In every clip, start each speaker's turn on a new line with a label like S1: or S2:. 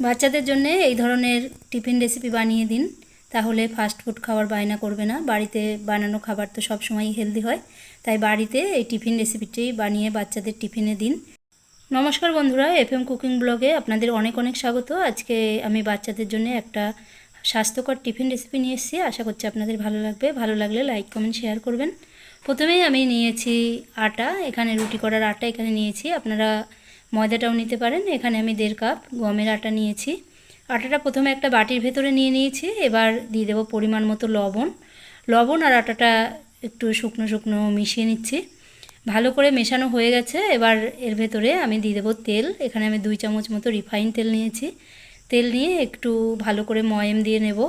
S1: বাচ্চাদের জন্য এই ধরনের টিফিন রেসিপি বানিয়ে দিন। তাহলে ফাস্ট ফুড খাওয়ার বায়না করবে না। বাড়িতে বানানো খাবার তো সব সময়ই হেলদি হয়। তাই বাড়িতে এই টিফিন রেসিপিটি বানিয়ে বাচ্চাদের টিফিনে দিন। নমস্কার বন্ধুরা এফএম কুকিং ব্লগে আপনাদের অনেক অনেক স্বাগত। আজকে আমি বাচ্চাদের জন্য একটা স্বাস্থ্যকর টিফিন রেসিপি নিয়ে এসেছি। আশা করছি আপনাদের ভালো লাগবে। ভালো লাগলে লাইক কমেন্ট শেয়ার করবেন। প্রথমেই আমি নিয়েছি আটা। এখানে রুটি করার আটা এখানে নিয়েছি। আপনারা ময়দাটাও নিতে পারেন। এখানে আমি দেড় কাপ গমের আটা নিয়েছি। আটাটা প্রথমে একটা বাটির ভেতরে নিয়ে নিয়েছি। এবার দিয়ে দেবো পরিমাণ মতো লবণ। লবণ আর আটাটা একটু শুকনো শুকনো মিশিয়ে নিচ্ছি। ভালো করে মেশানো হয়ে গেছে। এবার এর ভেতরে আমি দিয়ে দেবো তেল। এখানে আমি দুই চামচ মতো রিফাইন তেল নিয়েছি। তেল নিয়ে একটু ভালো করে ময়েম দিয়ে নেব।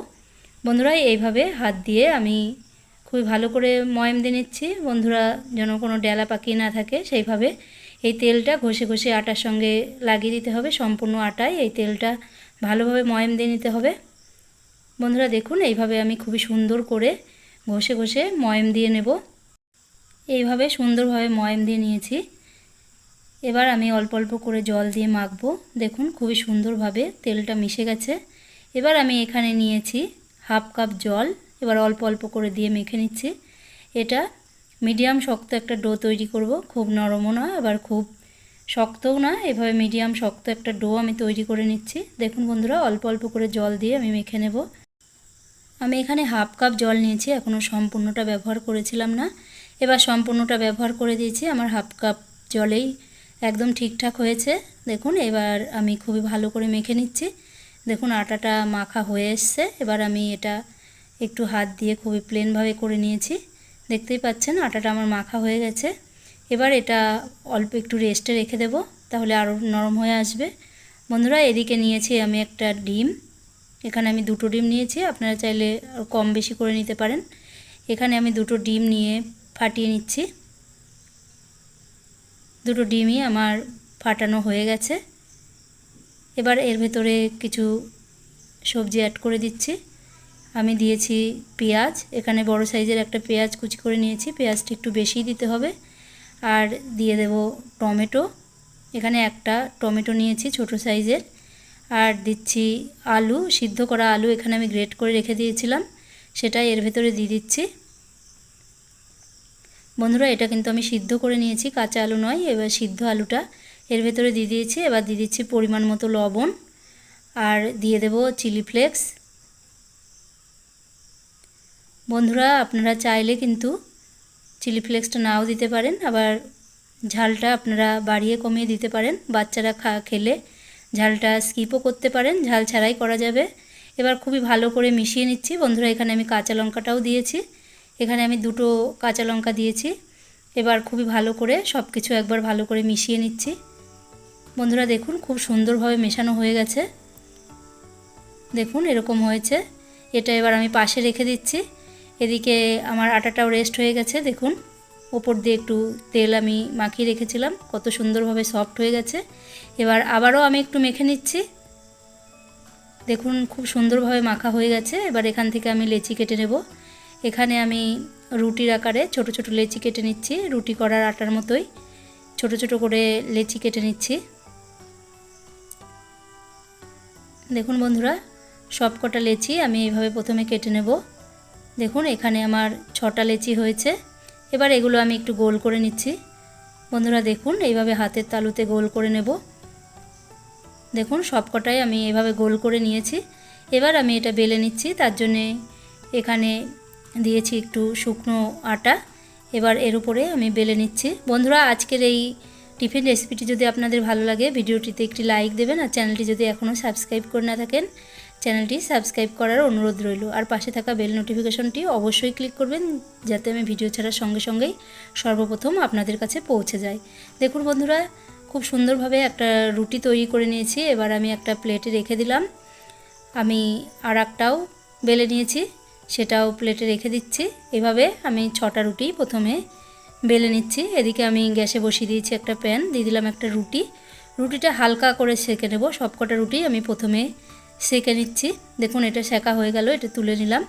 S1: বন্ধুরা, এইভাবে হাত দিয়ে আমি খুবই ভালো করে ময়েম দিয়ে নিচ্ছি। বন্ধুরা, যেন কোনো ডেলা পাকিয়ে না থাকে, সেইভাবে এই তেলটা ঘষে ঘষে আটার সঙ্গে লাগিয়ে দিতে হবে, সম্পূর্ণ আটায়। এই তেলটা ভালোভাবে ময়েম দিয়ে নিতে হবে। বন্ধুরা দেখুন, এইভাবে আমি খুবই সুন্দর করে ঘষে ঘষে ময়েম দিয়ে নেব। এইভাবে সুন্দরভাবে ময়েম দিয়ে নিয়েছি। এবার আমি অল্প অল্প করে জল দিয়ে মাখবো। দেখুন, খুবই সুন্দরভাবে তেলটা মিশে গেছে। এবার আমি এখানে নিয়েছি হাফ কাপ জল। এবার অল্প অল্প করে দিয়ে মেখে নিচ্ছি। এটা মিডিয়াম শক্ত একটা ডো তৈরি করব। খুব নরমও না, আবার খুব শক্তও না। এভাবে মিডিয়াম শক্ত একটা ডো আমি তৈরি করে নিচ্ছি। দেখুন বন্ধুরা, অল্প অল্প করে জল দিয়ে আমি মেখে নেব। আমি এখানে হাফ কাপ জল নিয়েছি এখনও সম্পূর্ণটা ব্যবহার করেছিলাম না। এবার সম্পূর্ণটা ব্যবহার করে দিয়েছি, আমার হাফ কাপ জলেই একদম ঠিকঠাক হয়েছে। দেখুন, এবার আমি খুবই ভালো করে মেখে নিচ্ছি। দেখুন, আটাটা মাখা হয়ে এসছে। এবার আমি এটা একটু হাত দিয়ে খুবই প্লেনভাবে করে নিয়েছি। দেখতেই পাচ্ছেন, আটাটা আমার মাখা হয়ে গেছে। এবার এটা অল্প একটু রেস্টে রেখে দেব, তাহলে আরও নরম হয়ে আসবে। বন্ধুরা, এদিকে নিয়েছি আমি একটা ডিম। এখানে আমি দুটো ডিম নিয়েছি, আপনারা চাইলে কম বেশি করে নিতে পারেন। এখানে আমি দুটো ডিম নিয়ে ফাটিয়ে নিচ্ছি। দুটো ডিমই আমার ফাটানো হয়ে গেছে। এবার এর ভেতরে কিছু সবজি অ্যাড করে দিচ্ছি। আমি দিয়েছি পেঁয়াজ। এখানে বড় সাইজের একটা পেঁয়াজ কুচি করে নিয়েছি। পেঁয়াজটা একটু বেশিই দিতে হবে। আর দিয়ে দেব টমেটো। এখানে একটা টমেটো নিয়েছি ছোট সাইজের। আর দিচ্ছি আলু, সিদ্ধ করা আলু এখানে আমি গ্রেট করে রেখে দিয়েছিলাম। সেটা এর ভেতরে দিয়ে দিচ্ছি। বন্ধুরা, এটা কিন্তু আমি সিদ্ধ করে নিয়েছি, কাঁচা আলু নয়, এবার সিদ্ধ আলুটা এর ভেতরে দিয়ে দিয়েছি। এবার দিয়ে দিচ্ছি পরিমাণ মতো লবণ। আর দিয়ে দেব চিলি ফ্লেক্স। বন্ধুরা, আপনারা চাইলে কিন্তু চিলি ফ্লেক্সটা নাও দিতে পারেন। আবার ঝালটা আপনারা বাড়িয়ে কমিয়ে দিতে পারেন। বাচ্চারা খা, খেলে ঝালটা স্কিপও করতে পারেন। ঝাল ছাড়াই করা যাবে। এবার খুবই ভালো করে মিশিয়ে নিচ্ছি। বন্ধুরা, এখানে আমি কাঁচা লঙ্কাটাও দিয়েছি। এখানে আমি দুটো কাঁচা লঙ্কা দিয়েছি। এবার খুবই ভালো করে সব কিছু একবার ভালো করে মিশিয়ে নিচ্ছি। বন্ধুরা, দেখুন, খুব সুন্দরভাবে মেশানো হয়ে গেছে। দেখুন, এরকম হয়েছে। এটা এবার আমি পাশে রেখে দিচ্ছি। এদিকে আমার আটাটাও রেস্ট হয়ে গেছে, দেখুন। ওপর দিয়ে একটু তেল আমি মাখিয়ে রেখেছিলাম, কত সুন্দরভাবে সফট হয়ে গেছে। এবার আবারও আমি একটু মেখে নিচ্ছি। দেখুন, খুব সুন্দরভাবে মাখা হয়ে গেছে। এবার এখান থেকে আমি লেচি কেটে নেব। এখানে আমি রুটির আকারে ছোট ছোট লেচি কেটে নিচ্ছি, রুটি করার আটার মতোই। ছোট ছোট করে লেচি কেটে নিচ্ছি। দেখুন বন্ধুরা সব কটা লেচি আমি এইভাবে প্রথমে কেটে নেব। দেখুন, এখানে আমার ছটা লেচি হয়েছে। এবার এগুলো আমি একটু গোল করে নিচ্ছি। বন্ধুরা, দেখুন, এইভাবে হাতের তালুতে গোল করে নেব। দেখুন সব কটাই আমি এভাবে গোল করে নিয়েছি। এবার আমি এটা বেলে নিচ্ছি, তার জন্যে এখানে দিয়েছি একটু শুকনো আটা। এবার এর উপরে আমি বেলে নিচ্ছি। বন্ধুরা, আজকের এই টিফিন রেসিপিটি যদি আপনাদের ভালো লাগে, ভিডিওটিতে একটি লাইক দেবেন আর চ্যানেলটি যদি এখনও সাবস্ক্রাইব করে না থাকেন চ্যানেলটি সাবস্ক্রাইব করার অনুরোধ রইল। আর পাশে থাকা বেল নোটিফিকেশনটি অবশ্যই ক্লিক করবেন, যাতে আমি ভিডিও ছাড়ার সঙ্গে সঙ্গেই সর্বপ্রথম আপনাদের কাছে পৌঁছে যায় দেখুন বন্ধুরা, খুব সুন্দরভাবে একটা রুটি তৈরি করে নিয়েছি। এবার আমি একটা প্লেটে রেখে দিলাম। আমি আর একটাও বেলে নিয়েছি, সেটাও প্লেটে রেখে দিচ্ছি। এভাবে আমি ছটা রুটি প্রথমে বেলে নিচ্ছি। এদিকে আমি গ্যাসে বসিয়ে দিয়েছি একটা প্যান, দিয়ে দিলাম একটা রুটি। রুটিটা হালকা করে সেঁকে নেব। সবকটা রুটি আমি প্রথমে সেঁকে নিচ্ছি। দেখুন, এটা সেঁকা হয়ে গেল, এটা তুলে নিলাম।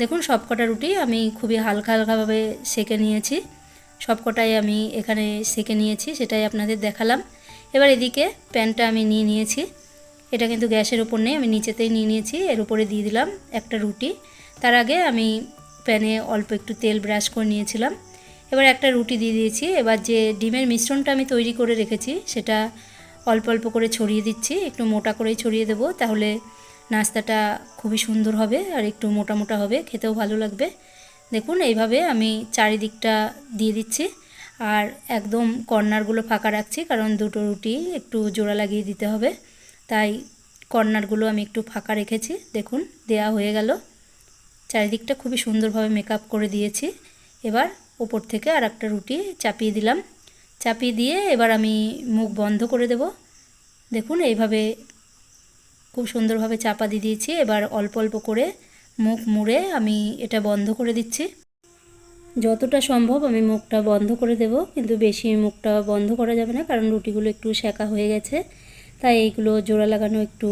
S1: দেখুন, সবকটা রুটি আমি খুবই হালকা হালকাভাবে সেঁকে নিয়েছি। সবকটাই আমি এখানে সেঁকে নিয়েছি, সেটাই আপনাদের দেখালাম। এবার এদিকে প্যানটা আমি নিয়ে নিয়েছি। এটা কিন্তু গ্যাসের ওপর নেই, আমি নিচেতেই নিয়ে নিয়েছি, এর উপরে দিয়ে দিলাম একটা রুটি। তার আগে আমি প্যানে অল্প একটু তেল ব্রাশ করে নিয়েছিলাম। এবার একটা রুটি দিয়ে দিয়েছি। এবার যে ডিমের মিশ্রণটা আমি তৈরি করে রেখেছি, সেটা অল্প অল্প করে ছড়িয়ে দিচ্ছি, একটু মোটা করেই ছড়িয়ে দেবো, তাহলে নাস্তাটা খুবই সুন্দর হবে আর একটু মোটা মোটা হবে, খেতেও ভালো লাগবে। দেখুন, এইভাবে আমি চারিদিকটা দিয়ে দিচ্ছি আর একদম কর্নারগুলো ফাঁকা রাখছি কারণ দুটো রুটি একটু জোড়া লাগিয়ে দিতে হবে। তাই কর্নারগুলো আমি একটু ফাঁকা রেখেছি। দেখুন, দেয়া হয়ে গেল। চারিদিকটা খুবই সুন্দরভাবে মেকআপ করে দিয়েছি। এবার ওপর থেকে আর একটা রুটি চাপিয়ে দিলাম। চাপিয়ে দিয়ে এবার আমি মুখ বন্ধ করে দেব। দেখুন, এইভাবে খুব সুন্দরভাবে চাপা দিয়ে দিয়েছি। এবার অল্প অল্প করে মুখ মুড়ে আমি এটা বন্ধ করে দিচ্ছি। যতটা সম্ভব আমি মুখটা বন্ধ করে দেব, কিন্তু বেশি মুখটা বন্ধ করা যাবে না, কারণ রুটিগুলো একটু সেকা হয়ে গেছে। তাই এইগুলো জোড়া লাগানো একটু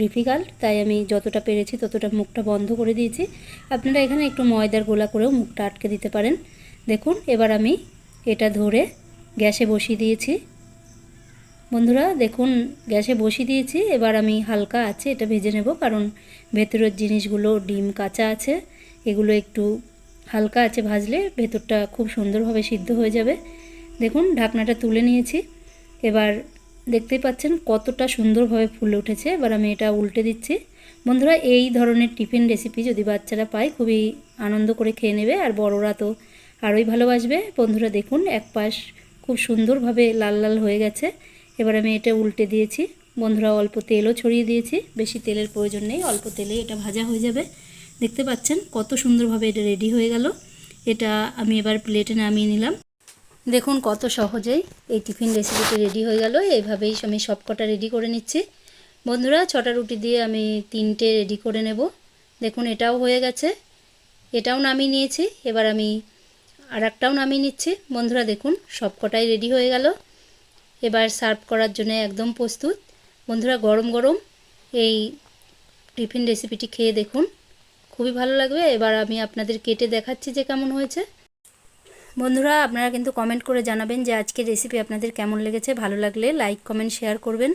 S1: ডিফিকাল্ট তাই আমি যতটা পেরেছি ততটা মুখটা বন্ধ করে দিয়েছি। আপনারা এখানে একটু ময়দার গোলা করেও মুখটা আটকে দিতে পারেন। দেখুন, এবার আমি এটা ধরে গ্যাসে বসিয়ে দিয়েছি। বন্ধুরা, দেখুন, গ্যাসে বসিয়ে দিয়েছি। এবার আমি হালকা আছে, এটা ভেজে নেব, কারণ ভেতরের জিনিসগুলো ডিম, কাঁচা আছে। এগুলো একটু হালকা আছে ভাজলে ভেতরটা খুব সুন্দরভাবে সিদ্ধ হয়ে যাবে। দেখুন, ঢাকনাটা তুলে নিয়েছি। এবার দেখতেই পাচ্ছেন কতটা সুন্দরভাবে ফুলে উঠেছে। এবার আমি এটা উল্টে দিচ্ছি। বন্ধুরা, এই ধরনের টিফিন রেসিপি যদি বাচ্চারা পায়, খুবই আনন্দ করে খেয়ে নেবে, আর বড়রা তো আরোই ভালোবাসবে। বন্ধুরা, দেখুন এক পাশ খুব সুন্দরভাবে লাল লাল হয়ে গেছে। এবার আমি এটা উল্টে দিয়েছি। বন্ধুরা, অল্প তেলও ছড়িয়ে দিয়েছি। বেশি তেলের প্রয়োজন নেই, অল্প তেলে এটা ভাজা হয়ে যাবে। দেখতে পাচ্ছেন কত সুন্দরভাবে এটা রেডি হয়ে গেল। এটা আমি এবার প্লেটে নামিয়ে নিলাম। দেখুন কত সহজেই এই টিফিন রেসিপিটি রেডি হয়ে গেল। এইভাবেই আমি সবকটা রেডি করে নিচ্ছি। বন্ধুরা, ছটা রুটি দিয়ে আমি তিনটে রেডি করে নেব। দেখুন, এটাও হয়ে গেছে। এটাও নামিয়ে নিয়েছি। এবার আমি আর একটাও নামিয়ে নিচ্ছি। বন্ধুরা, দেখুন সবকটাই রেডি হয়ে গেল। এবার সার্ভ করার জন্য একদম প্রস্তুত। বন্ধুরা, গরম গরম এই টিফিন রেসিপিটি খেয়ে দেখুন। খুবই ভালো লাগবে। এবার আমি আপনাদের কেটে দেখাচ্ছি যে কেমন হয়েছে। বন্ধুরা, আপনারা কিন্তু কমেন্ট করে জানাবেন যে আজকের রেসিপি আপনাদের কেমন লেগেছে। ভালো লাগলে লাইক কমেন্ট শেয়ার করবেন।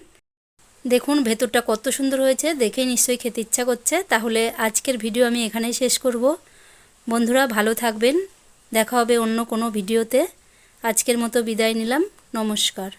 S1: দেখুন, ভেতরটা কত সুন্দর হয়েছে। দেখে নিশ্চয়ই খেতে ইচ্ছা করছে। তাহলে আজকের ভিডিও আমি এখানেই শেষ করব। বন্ধুরা, ভালো থাকবেন। দেখা হবে অন্য কোনো ভিডিওতে আজকের মতো বিদায় নিলাম। নমস্কার।